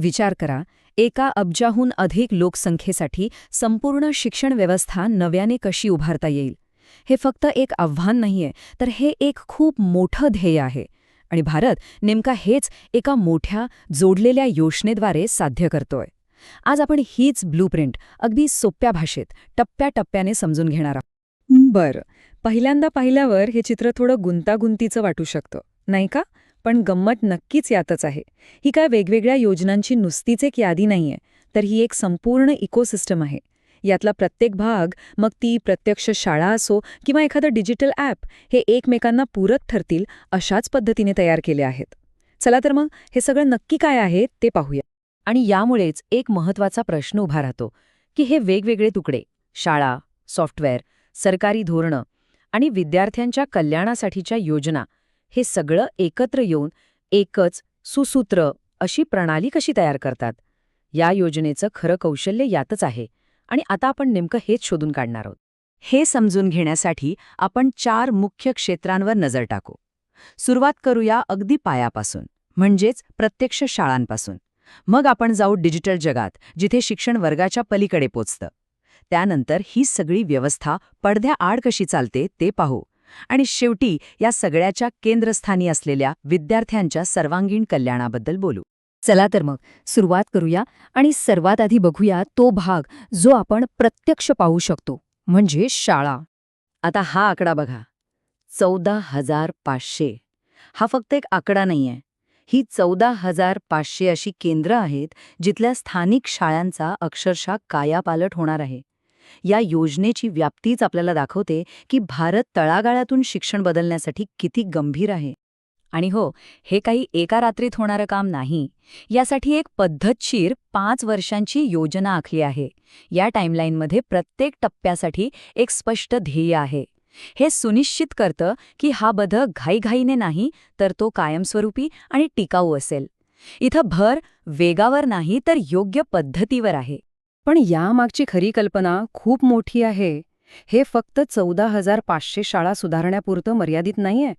विचार करा एका अब्जाहून अधिक लोकसंख्येसाठी संपूर्ण शिक्षण व्यवस्था नव्याने कशी उभारता येईल? हे फक्त एक आव्हान नाहीये तर हे एक खूप मोठं ध्येय आहे. आणि भारत नेमका हेच एका मोठ्या जोडलेल्या योजनेद्वारे साध्य करतोय. आज आपण हीच ब्लूप्रिंट अगदी सोप्या भाषेत टप्प्याटप्प्याने समजून घेणार आहोत. बरं पहिल्यांदा पाहिल्यावर हे चित्र थोडं गुंतागुंतीचं वाटू शकतं नाही का? पण गंमत नक्कीच यातच आहे. ही काय वेगवेगळ्या योजनांची नुसतीच एक यादी नाहीये तर ही एक संपूर्ण इकोसिस्टम आहे. यातला प्रत्येक भाग मग ती प्रत्यक्ष शाळा असो किंवा एखादं डिजिटल ॲप हे एकमेकांना पूरक ठरतील अशाच पद्धतीने तयार केले आहेत. चला तर मग हे सगळं नक्की काय आहे ते पाहूया. आणि यामुळेच एक महत्त्वाचा प्रश्न उभा राहतो की हे वेगवेगळे तुकडे शाळा सॉफ्टवेअर सरकारी धोरणं आणि विद्यार्थ्यांच्या कल्याणासाठीच्या योजना हे सगळं एकत्र येऊन एकच सुसूत्र अशी प्रणाली कशी तयार करतात? या योजनेचं खरं कौशल्य यातच आहे आणि आता आपण नेमकं हेच शोधून काढणार आहोत. हे समजून घेण्यासाठी आपण चार मुख्य क्षेत्रांवर नजर टाकू. सुरुवात करूया अगदी पायापासून म्हणजेच प्रत्यक्ष शाळांपासून. मग आपण जाऊ डिजिटल जगात जिथे शिक्षण वर्गाच्या पलीकडे पोचतं. त्यानंतर ही सगळी व्यवस्था पडद्याआड कशी चालते ते पाहू. आणि शेवटी या सगळ्याच्या केंद्रस्थानी असलेल्या विद्यार्थ्यांच्या सर्वांगीण कल्याणाबद्दल बोलू. चला तर मग सुरुवात करूया आणि सर्वात आधी बघूया तो भाग जो आपण प्रत्यक्ष पाहू शकतो म्हणजे शाळा. आता हा आकडा बघा. चौदा हजार पाचशे. हा फक्त एक आकडा नाहीये. ही चौदा हजार पाचशे अशी केंद्र आहेत जिथल्या स्थानिक शाळांचा अक्षरशः कायापालट होणार आहे. या योजनेची व्याप्तीच आपल्याला दाखवते की भारत तळागाळातून शिक्षण बदलण्यासाठी किती गंभीर आहे. आणि हो हे काही एका रात्रीत होणारं काम नाही. यासाठी एक पद्धतशीर पाच वर्षांची योजना आखली आहे. या टाईमलाईनमध्ये प्रत्येक टप्प्यासाठी एक स्पष्ट ध्येय आहे. हे सुनिश्चित करतं की हा बदल घाईघाईने नाही तर तो कायमस्वरूपी आणि टिकाऊ असेल. इथं भर वेगावर नाही तर योग्य पद्धतीवर आहे. पण यामागची खरी कल्पना खूप मोठी आहे. हे फक्त चौदा हजार पाचशे शाळा सुधारण्यापुरतं मर्यादित नाहीये.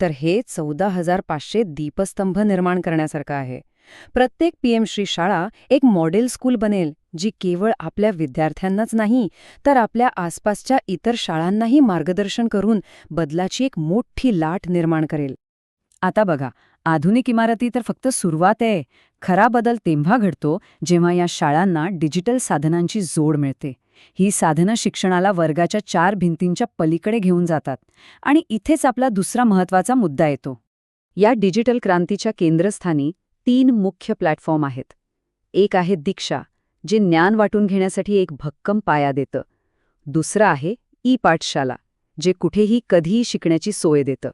तर हे चौदा हजार पाचशे दीपस्तंभ निर्माण करण्यासारखं आहे. प्रत्येक पीएमश्री शाळा एक मॉडेल स्कूल बनेल जी केवळ आपल्या विद्यार्थ्यांनाच नाही तर आपल्या आसपासच्या इतर शाळांनाही मार्गदर्शन करून बदलाची एक मोठी लाट निर्माण करेल. आता बघा आधुनिक इमारती तर फक्त सुरुवात आहे. खरा बदल तेव्हा घडतो जेव्हा या शाळांना डिजिटल साधनांची जोड मिळते. ही साधनं शिक्षणाला वर्गाच्या चार भिंतींच्या पलीकडे घेऊन जातात आणि इथेच आपला दुसरा महत्त्वाचा मुद्दा येतो. या डिजिटल क्रांतीच्या केंद्रस्थानी तीन मुख्य प्लॅटफॉर्म आहेत. एक आहे दीक्षा जे ज्ञान वाटून घेण्यासाठी एक भक्कम पाया देतं. दुसरं आहे ई पाठशाला जे कुठेही कधीही शिकण्याची सोय देतं.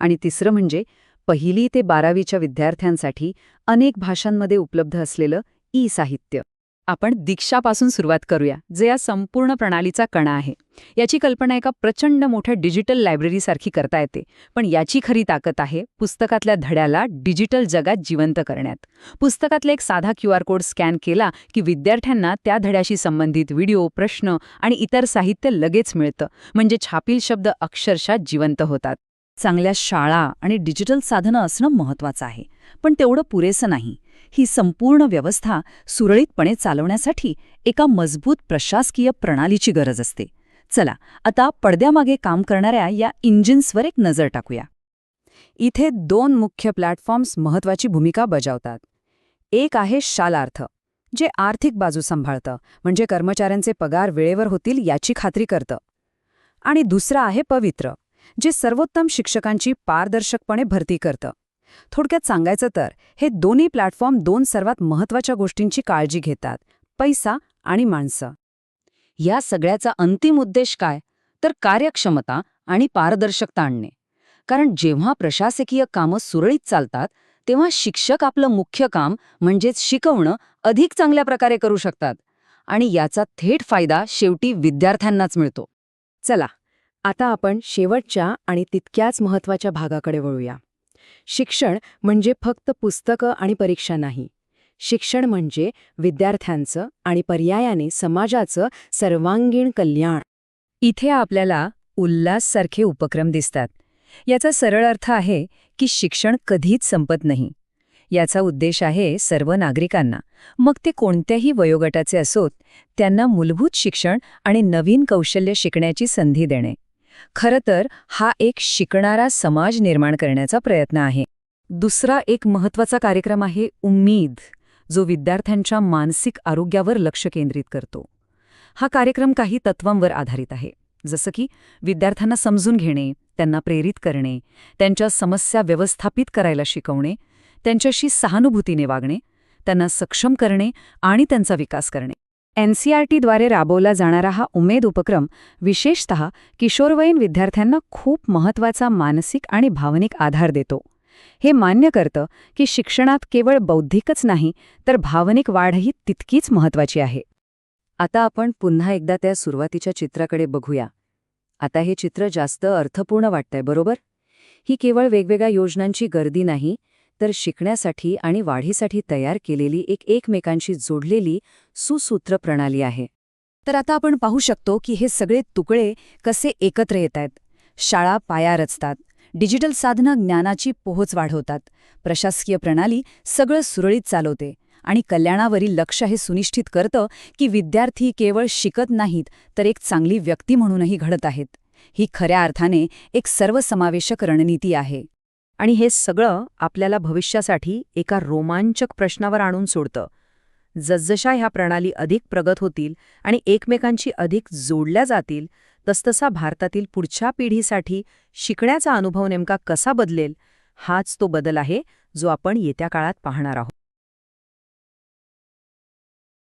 आणि तिसरं म्हणजे पहिली ते बारावीच्या विद्यार्थ्यांसाठी अनेक भाषांमध्ये उपलब्ध असलेलं ई साहित्य आपण दीक्षापासून सुरुवात करूया जे या संपूर्ण प्रणालीचा कणा आहे. याची कल्पना एका प्रचंड मोठ्या डिजिटल लायब्ररीसारखी करता येते पण याची खरी ताकद आहे पुस्तकातल्या धड्याला डिजिटल जगात जिवंत करण्यात. पुस्तकातला एक साधा क्यू आर कोड स्कॅन केला की विद्यार्थ्यांना त्या धड्याशी संबंधित व्हिडिओ प्रश्न आणि इतर साहित्य लगेच मिळतं म्हणजे छापील शब्द अक्षरशः जिवंत होतात. चांगल्या शाळा आणि डिजिटल साधनं असणं महत्वाचं आहे. पण तेवढं पुरेसं नाही. ही संपूर्ण व्यवस्था सुरळीतपणे चालवण्यासाठी एका मजबूत प्रशासकीय प्रणालीची गरज असते. चला आता पडद्यामागे काम करणाऱ्या या इंजिन्सवर एक नजर टाकूया. इथे दोन मुख्य प्लॅटफॉर्म्स महत्वाची भूमिका बजावतात. एक आहे शालार्थ जे आर्थिक बाजू सांभाळतं म्हणजे कर्मचाऱ्यांचे पगार वेळेवर होतील याची खात्री करतं. आणि दुसरं आहे पवित्र जे सर्वोत्तम शिक्षकांची पारदर्शकपणे भरती करतं. थोडक्यात सांगायचं तर हे दोन्ही प्लॅटफॉर्म दोन सर्वात महत्त्वाच्या गोष्टींची काळजी घेतात पैसा आणि माणसं. या सगळ्याचा अंतिम उद्देश काय? तर कार्यक्षमता आणि पारदर्शकता आणणे. कारण जेव्हा प्रशासकीय कामं सुरळीत चालतात तेव्हा शिक्षक आपलं मुख्य काम म्हणजेच शिकवणं अधिक चांगल्या प्रकारे करू शकतात. आणि याचा थेट फायदा शेवटी विद्यार्थ्यांनाच मिळतो. चला आता आपण शेवटच्या आणि तितक्याच महत्त्वाच्या भागाकडे वळूया. शिक्षण म्हणजे फक्त पुस्तकं आणि परीक्षा नाही. शिक्षण म्हणजे विद्यार्थ्यांचं आणि पर्यायाने समाजाचं सर्वांगीण कल्याण. इथे आपल्याला उल्हाससारखे उपक्रम दिसतात. याचा सरळ अर्थ आहे की शिक्षण कधीच संपत नाही. याचा उद्देश आहे सर्व नागरिकांना. मग ते कोणत्याही वयोगटाचे असोत त्यांना मूलभूत शिक्षण आणि नवीन कौशल्य शिकण्याची संधी देणे. खरं तर हा एक शिकणारा समाज निर्माण करण्याचा प्रयत्न आहे. दुसरा एक महत्त्वाचा कार्यक्रम आहे उम्मीद जो विद्यार्थ्यांच्या मानसिक आरोग्यावर लक्ष केंद्रित करतो. हा कार्यक्रम काही तत्वांवर आधारित आहे जसं की विद्यार्थ्यांना समजून घेणे त्यांना प्रेरित करणे त्यांच्या समस्या व्यवस्थापित करायला शिकवणे त्यांच्याशी सहानुभूतीने वागणे त्यांना सक्षम करणे आणि त्यांचा विकास करणे. एनसीआरटीद्वारे राबवला जाणारा हा उमेद उपक्रम विशेषत किशोरवयीन विद्यार्थ्यांना खूप महत्त्वाचा मानसिक आणि भावनिक आधार देतो. हे मान्य करतं की शिक्षणात केवळ बौद्धिकच नाही तर भावनिक वाढही तितकीच महत्वाची आहे. आता आपण पुन्हा एकदा त्या सुरुवातीच्या चित्राकडे बघूया. आता हे चित्र जास्त अर्थपूर्ण वाटतंय बरोबर? ही केवळ वेगवेगळ्या योजनांची गर्दी नाही तर शिकण्यासाठी आणि वाढीसाठी तयार केलेली एक एकमेकांशी जोडलेली सुसूत्र प्रणाली आहे. तर आता आपण पाहू शकतो की हे सगळे तुकडे कसे एकत्र येत आहेत शाळा पाया रचतात. डिजिटल साधनं ज्ञानाची पोहोच वाढवतात. प्रशासकीय प्रणाली सगळं सुरळीत चालवते. आणि कल्याणावरील लक्ष हे सुनिश्चित करतं की विद्यार्थी केवळ शिकत नाहीत तर एक चांगली व्यक्ती म्हणूनही घडत आहेत. ही खऱ्या अर्थाने एक सर्वसमावेशक रणनीती आहे. आणि हे सगळं आपल्याला भविष्यासाठी एका रोमांचक प्रश्नावर आणून सोडतं. जसजशा ह्या प्रणाली अधिक प्रगत होतील आणि एकमेकांशी अधिक जोडल्या जातील तसतसा भारतातील पुढच्या पिढीसाठी शिकण्याचा अनुभव नेमका कसा बदलेल हाच तो बदल आहे जो आपण येत्या काळात पाहणार आहोत.